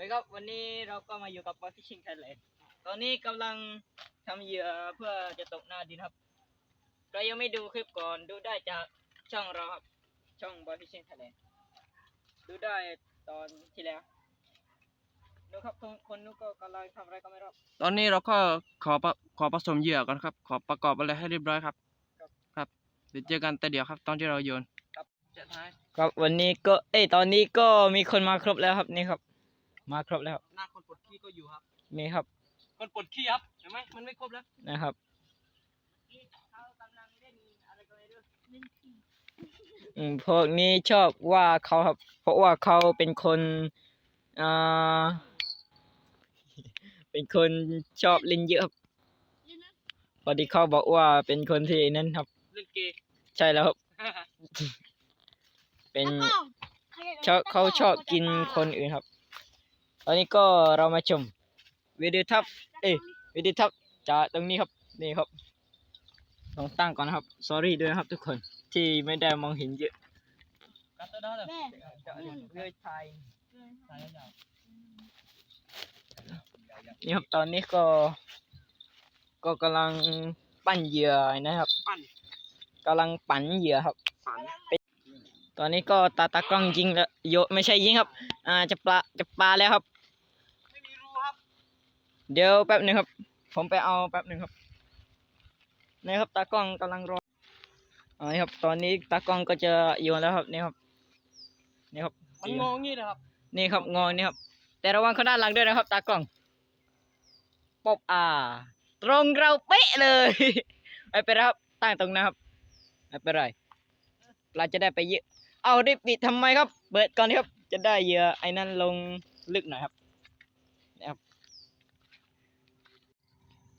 วัสดีครับวันนี้เราก็มาอยู่กับ Boy Fishing Thailand ตอนนี้กำลังทำเหยื่อเพื่อจะตกหน้าดินครับใครยังไม่ดูคลิปก่อนดูได้จากช่องเราครับช่อง Boy Fishing Thailand ดูได้ตอนที่แล้วดูครับคนคนนู้นก็กำลังทำอะไรก็ไม่รู้ ตอนนี้เราก็ขอประขอผสมเหยื่อก่อนครับ ขอประกอบอะไรให้เรียบร้อยครับ ครับเดี๋ยวเจอกันแต่เดี๋ยวครับ ตอนที่เราโยนครับจะท้าย ครับวันนี้ก็เอ้ยตอนนี้ก็มีคนมาครบแล้วครับนี่ครับ มาครบแล้ว หน้าคนปวดขี้ก็อยู่ครับนี่ครับ คนปวดขี้ครับเห็นไหมมันไม่ครบแล้วนะครับอืมพวกนี้ชอบว่าเขาครับ เพราะว่าเขาเป็นคนอ่าเป็นคนชอบเล่นเยอะครับพอดีเขาบอกว่าเป็นคนที่นั่นครับ เล่นเกย์ใช่แล้วครับ เป็นชอบเขาชอบกินคนอื่นครับ ตอนนี้ก็เรามาชมวิดีโอทับเอ้ยวิดีโอทับจากตรงนี้ครับนี่ครับต้องตั้งก่อนนะครับ sorry ด้วยนะครับทุกคนที่ไม่ได้มองเห็นเยอะกัดตัวได้เลยแม่เลื่อยไทยตายแล้วนี่ครับตอนนี้ก็ ก็กำลังปั้นเหยื่อนะครับปั้นกำลังปั่นเหยื่อครับฝัน ตอนนี้ก็ตาตากล้องยิงแล้วโยไม่ใช่ยิงครับ อ่าจะปลาจะปลาแล้วครับไม่มีรูครับเดี๋ยวแป๊บหนึ่งครับ ผมไปเอาแป๊บหนึ่งครับนี่ครับตากล้องกำลังรออ๋อนี่ครับ ตอนนี้ตากล้องก็จะโยนแล้วครับนี่ครับนี่ครับมันงงงี้นะครับ นี่ครับงอนี่ครับ แต่ระวังเขาด้านหลังด้วยนะครับ ตากล้องปบอ่า ตรงเราเป๊ะเลยไม่เป็นไรครับตั้งตรงนะครับไม่เป็นไรเราจะได้ไปเยอะ เอารีบปิดทำไมครับ เปิดก่อนครับ จะได้เหยื่อไอ้นั่นลงลึกหน่อยครับนะครับ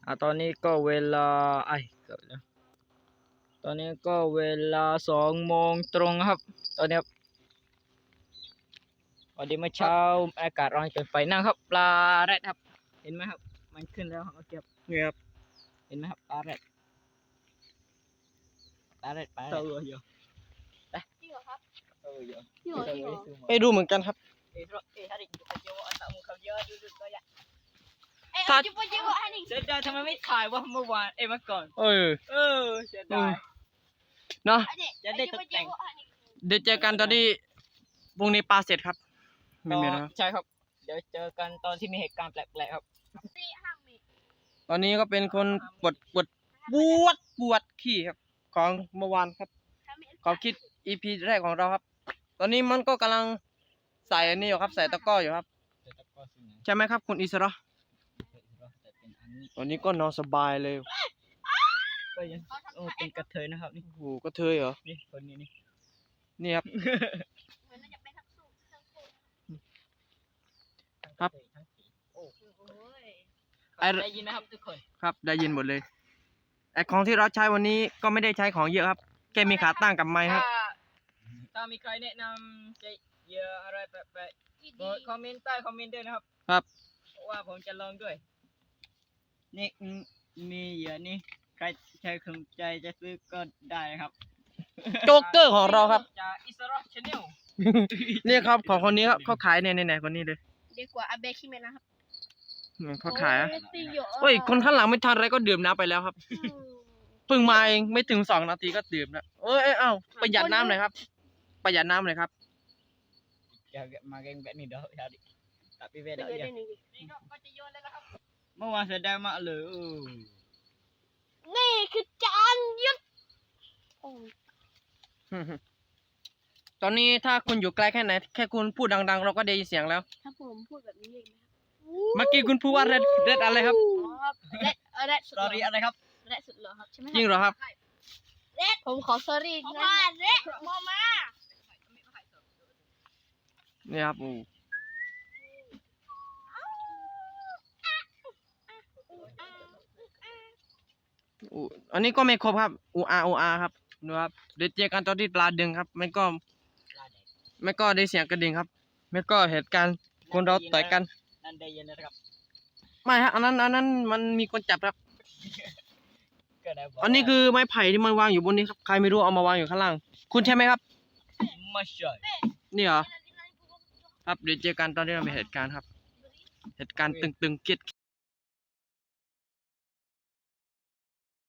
อ่าตอนนี้ก็เวลาไอ้เกือบแล้วตอนนี้ก็เวลาสองโมงตรงครับ ตอนนี้ครับวันนี้เมื่อเช้าอากาศร้อนเกินไปนั่งครับ ปลาแรดครับ เห็นไหมครับ มันขึ้นแล้วครับเมื่อกี้ครับนี่ครับเห็นไหมครับปลาแรดปลาแรดปลาแรด ไม่รู้เหมือนกันครับเอ้ยเอ้ย hari kita jawab anak muka dia dulu ก็ ya เอ้ยถ้าเอาจุ๊บจุ๊บให้หนึ่งเสียดายทำไมไม่ถ่ายว่าเมื่อวานเอ้ยเมื่อก่อน เออเออเสียดายเนาะอันนี้จะได้ตกแต่งเอาจุ๊บจุ๊บให้หนึ่งเดี๋ยวเจอกันตอนที่วงนี้ปลาเสร็จครับไม่มีแล้วใช่ครับ เดี๋ยวเจอกันตอนที่มีเหตุการณ์แปลกๆครับสี่ห้าเมตรตอนนี้ก็เป็นคนปวดปวดปวดปวดขี้ครับ ของเมื่อวานครับห้าเมตรขอคิด EP แรกของเราครับ ตอนนี้มันก็กำลังใส่อันนี้อยู่ครับ ใส่ตะกร้ออยู่ครับ ใช่ไหมครับ คุณอิสระตอนนี้ก็นอนสบายเลยก็ยังโอ้เป็นกระเทยนะครับนี่โอ้โหก็เทยเหรอนี่คนนี้นี่นี่ครับเหมือนมันจะเป็นทั้งสู้ทั้งสู้ครับทั้งผีโอ้ยไอ้ได้ยินนะครับทุกคนครับได้ยินหมดเลยไอของที่เราใช้วันนี้ก็ไม่ได้ใช้ของเยอะครับแค่มีขาตั้งกับไม้ครับ ถ้าถ้ามีใครแนะนำจะเหยื่ออะไรแปลกๆดีโปรดคอมเมนต์ใต้คอมเมนต์ด้วยนะครับ ครับเพราะว่าผมจะลองด้วย นี่อืมมีเหยื่อนี่ใครใครสนใจจะซื้อก็ได้นะครับ โจ๊กเกอร์ของเราครับ จากอิสระชาแนลนี่ครับของคนนี้ครับเขาขายเนี่ยเนี่ยคนนี้เลยดีกว่าอาเบคิเมนนะครับอืมเขาขายอะโอ้ตีเยอะเฮ้ยคนข้างหลังไม่ทันอะไรก็ดื่มน้ำไปแล้วครับอืมเพิ่งมาเองไม่ถึงสองนาทีก็ดื่มแล้วเอ้ยเอ้ยเอ้าประหยัดน้ำหน่อยครับ ประหยัดน้ำหน่อยครับ Jaga makan bet ni dah hari. Tapi ไป beda เยอะ je. ได้หนึ่งดิ Ni kau kau จะโยนแล้วนะครับเมื่อวานเสียดายมากเลยนี่คือจานยึดโอ้ยตอนนี้ถ้าคุณอยู่ไกลแค่ไหน แค่คุณพูดดัง ๆ เราก็ได้ยินเสียงแล้ว ถ้าผมพูดแบบนี้เลยนะครับเมื่อกี้คุณพูดว่าเรดเรดอะไรครับ อ๋อครับแรดเออแรดสุดหล่อ Sorry อะไรครับแรดสุดหล่อครับใช่ไหมจริงเหรอครับแรดผมขอ sorry นะแรดมอมา นี่ครับโอ้โอ้อันนี้ก็ไม่ครบครับอูอาอูอาครับดูครับเดี๋ยวเจอกันตอนที่ปลาดึงครับไม่ก็ไม่ก็ได้เสียงกระดิ่งครับ ไม่ก็เหตุการณ์คนเราต่อยกันนั่นได้ยินนะครับไม่ฮะอันนั้นอันนั้นมันมีคนจับครับก็ได้บอกอันนี้คือไม้ไผ่ที่มันวางอยู่บนนี้ครับ ใครไม่รู้เอามาวางอยู่ข้างล่าง คุณใช่ไหมครับ ไม่ใช่ นี่เหรอ ครับเดี๋ยวเจอกันตอนที่เรามีเหตุการณ์ครับ เหตุการณ์ตึงๆเกียด